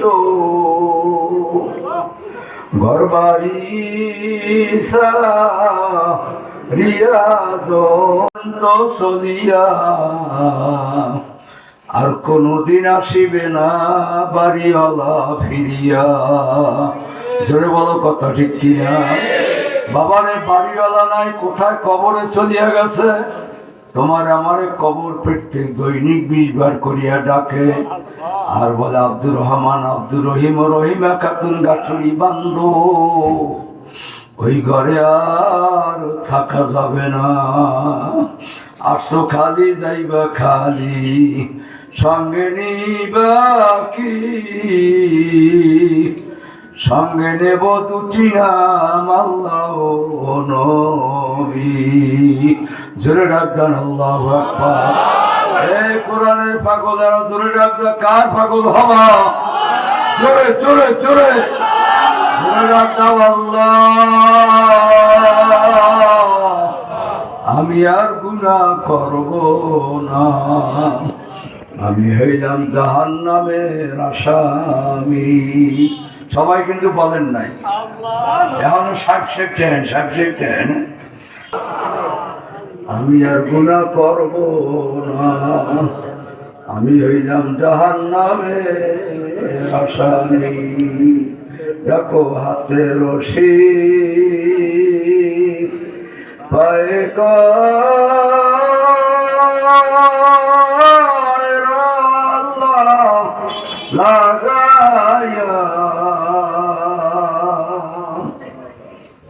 তো ঘর বাড়ি রিয়াজ তো চলিয়া। আর কোনদিন আসিবে না বাড়িওয়ালা ফিরিয়া। জোরে বলো কথা ঠিক কিনা? বাবারে, বাড়িওয়ালা নাই, কোথায় কবরে চলিয়া গেছে? তোমার আমারে কবর পেটতে দৈনিক বিশ বার করিয়া ডাকে। আর বলে, আব্দুর রহমান, আব্দুর রহিম রহিমা খাতুন গাছড়ি বান্ধ। ওই ঘরে আর থাকা যাবে না। আসো খালি, যাইবা খালি, সঙ্গে নিবা কি? সঙ্গে নেব দুটি নাম আল্লাহ নবী। জোরে ডাকদান আল্লাহ এই কোরআনের পাগল আর জোরে ডাকদা কার পাগল হবা? জোরে জোরে জোরে। জোরে ডাকদাও আল্লাহ। আমি আর গুণা করব না। আমি হইলাম জাহান নামের আসামি। সবাই কিন্তু বলেন নাই। এখন সাহেব শেখছেন সাহেব শেখছেন আমি আর গুণা করব না। আমি হইলাম জাহান নামে আসামি। দেখো হাতে রশি। পায়ে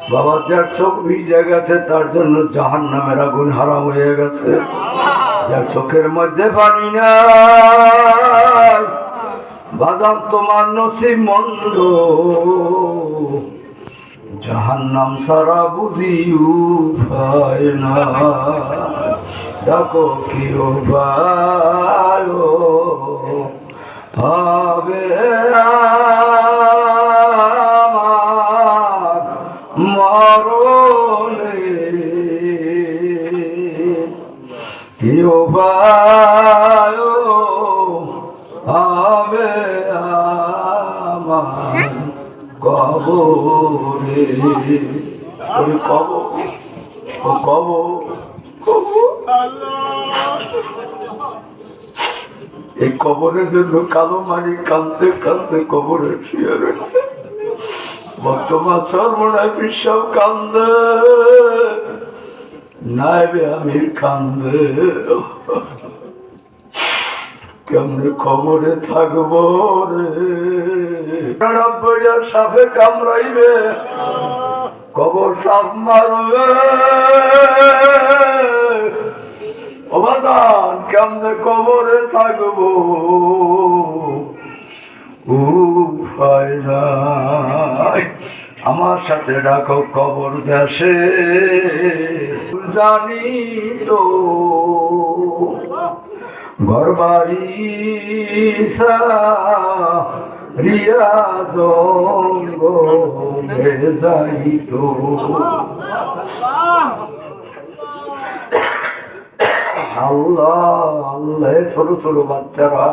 বাবা, যার চোখ ভিজে গেছে, তার জন্য জাহান নামের আগুন হারাম হয়ে গেছে। যার চোখের মধ্যে পানি বাদাম তোমার নসিব মন্দ। জাহান নাম সারা বুঝি উপায় না ডাকো কি বায়ো হবে আমার কেউ বায়ো হবে আমার কবরে। ওই কবর ও কবর। এই কবরের জন্য কালো মারি কানতে কানতে কবরে শুয়ে রয়েছে। বর্তমান সর্বনায় বিশ্ব কান্দে। নাইবে আমির কান্দে কেমনে খবরে থাকব রে সাপে কামড়াইবে কবর সাপ মারবে অবাদান কেমনে কবরে থাকব উপায় নাই আমার সাথে ডাকো, কবর দেশে। জানি তো ঘর বাড়ি রিয়া যাই তো। আল্লাহ আল্লাহ ছোট ছোট বাচ্চারা।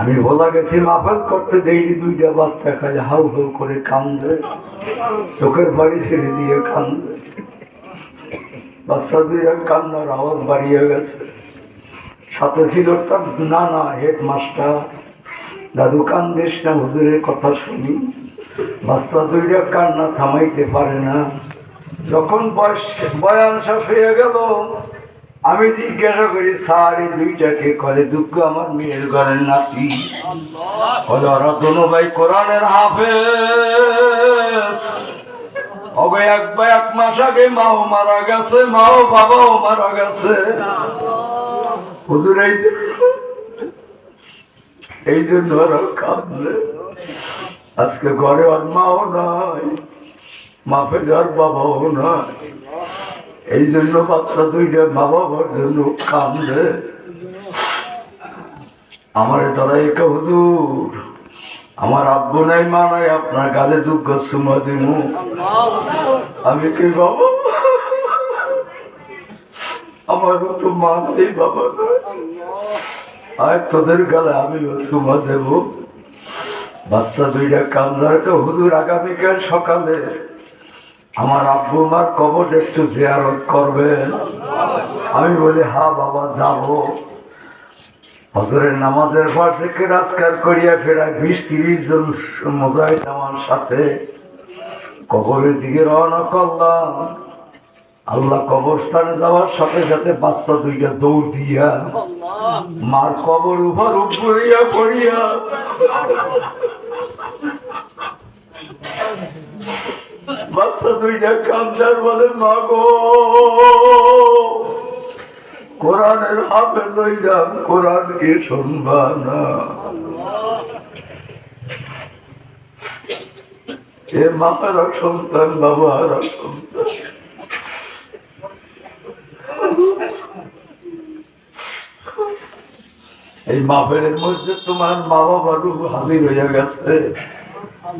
আমি ভোলা গেছি মাফাল করতে দেখি দুইটা বাচ্চা খালি হাউ হাউ করে কান্দে। চোখের বাড়ি ছেড়ে দিয়ে কান্দে। বাচ্চা দুইটা কান্নার আওয়াজ বাড়িয়ে গেছে। সাথে ছিল তার নানা হেড মাস্টার দাদু কান্দিস না, হুজুরের কথা শুনি। বাচ্চা দুইটা কান্না থামাইতে পারে না। যখন বয়স, বয়ান শেষ হয়ে গেল আমি জিজ্ঞাসা করি, স্যার, এই দুইটাকে কলে দুঃখ আমার, মেয়ের ঘরের নাতি। ওরা ভাই, কোরআনের হাফে হবে এক বা এক মাস আগে মাও মারা গেছে, মাও বাবাও মারা গেছে। হুজুর, এই এই জন্য ওরা আজকে ঘরে ওর মাও নাই মাফে যার বাবাও না এই জন্য বাচ্চা দুইটা মা বাবার জন্য কান্দে। আমার তারা একা হুজুর, আমার আব্বু নাই, মা নাই, আপনার গালে দুঃখ সুমা দিমু। আমি কি বাবা আমারও তো মা নেই, বাবা আর তোদের গালে আমিও সুমা দেব। বাচ্চা দুইটা কান্দার তো হুজুর, আগামীকাল সকালে আমার আব্বু মার কবর একটু জিয়ারত করবেন আমি বলি, হা বাবা, যাব। হজরের নামাজের পর থেকে রাজকার করিয়া ফেরায় বিশ তিরিশ জন মোজাহিদ আমার সাথে। কবরের দিকে রওনা করলাম। আল্লাহ কবরস্থানে যাওয়ার সাথে সাথে বাচ্চা দুইটা দৌড় দিয়া মার কবর উপর উপরিয়া পড়িয়া বাচ্চা দুইটা কান্দার বলে মা গো কোরআনের হাতে শুনবা না। এ সন্তান সন্তান। এই মাফের মধ্যে তোমার মা বাবা রূপ হাজির হইয়া গেছে।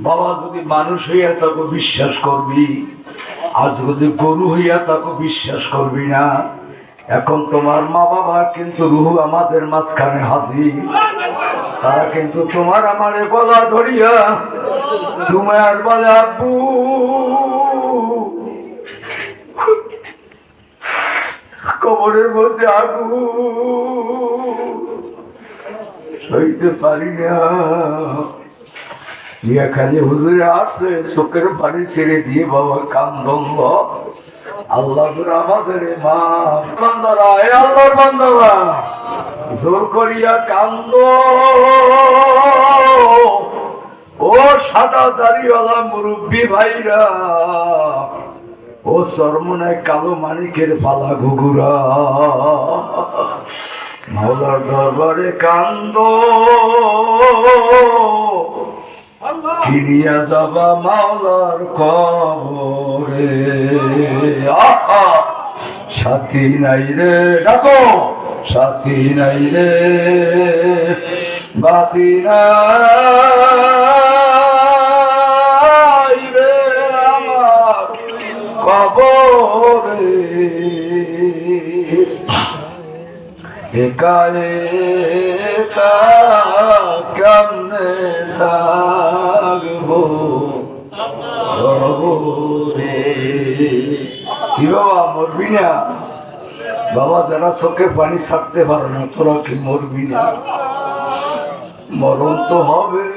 বাবা, যদি মানুষ হইয়া তাকে বিশ্বাস করবি আজ যদি গরু হইয়া তাকে বিশ্বাস করবি না, এখন তোমার মা বাবা কিন্তু রুহু আমাদের মাঝখানে হাজির। তারা কিন্তু তোমার আমার গলা ধরিয়া সুমায়ার বলে, আব্বু, কবরের মধ্যে আগু সইতে পারি না। খালি হুজুরে আসছে চোখের পানি ছেড়ে দিয়ে বাবা কান্দন আল্লাহ আমাদের মা। বান্দারা, এ আল্লাহর জোর করিয়া কান্দ। ও সাদা দাড়িওয়ালা মুরব্বী ভাইরা, ও সরমনায় কালো মানিকের পালা ঘুঘুরা। মাওলার দরবারে কান্দ। ফিরিয়া যাবা মাওলার কবরে। সাথী নাই রে, ডাকো! সাথী নাই রে, বাতি নাই রে আমার কবরে। একা একা কেমনে রে কি বাবা, মরবি না? বাবা, যারা চোখে পানি ছাড়তে পারে না, তোরা কি মরবি না? মরণ তো হবে